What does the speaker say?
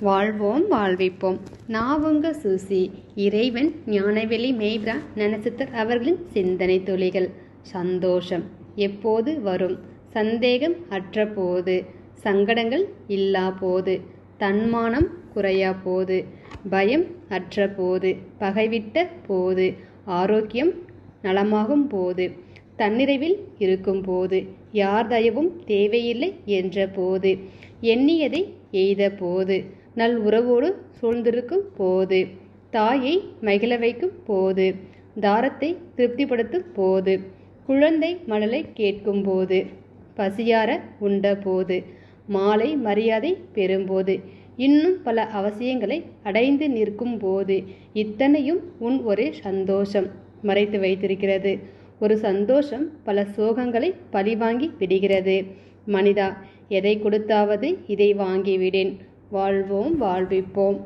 வாழ்வோம் வாழ்விப்போம். நாவுங்க சூசி இறைவன் ஞானவெளி மேய்ரா நனசித்தர் அவர்களின் சிந்தனை துளிகள். சந்தோஷம் எப்போது வரும்? சந்தேகம் அற்ற போது சங்கடங்கள் இல்லா போது. தன்மானம் குறையா போது. பயம் அற்ற போது பகைவிட்ட போது. ஆரோக்கியம் நலமாகும் போது. தன்னிறைவில் இருக்கும் போது. யார் தயவும் தேவையில்லை என்ற போது எண்ணியதை எய்த போது. நல் உறவோடு சூழ்ந்திருக்கும் போது தாயை மகிழ வைக்கும் போது தாரத்தை திருப்திப்படுத்தும் போது குழந்தை மணலை கேட்கும் போது பசியார உண்ட போது மாலை மரியாதை பெறும்போது இன்னும் பல அவசியங்களை அடைந்து நிற்கும் போது இத்தனையும் உன் ஒரே சந்தோஷம் மறைத்து வைத்திருக்கிறது. ஒரு சந்தோஷம் பல சோகங்களை பழிவாங்கி விடுகிறது. மனிதா எதை கொடுத்தாவது இதை வாங்கிவிடேன். வாழ்வோம் வாழ்விப்போம்.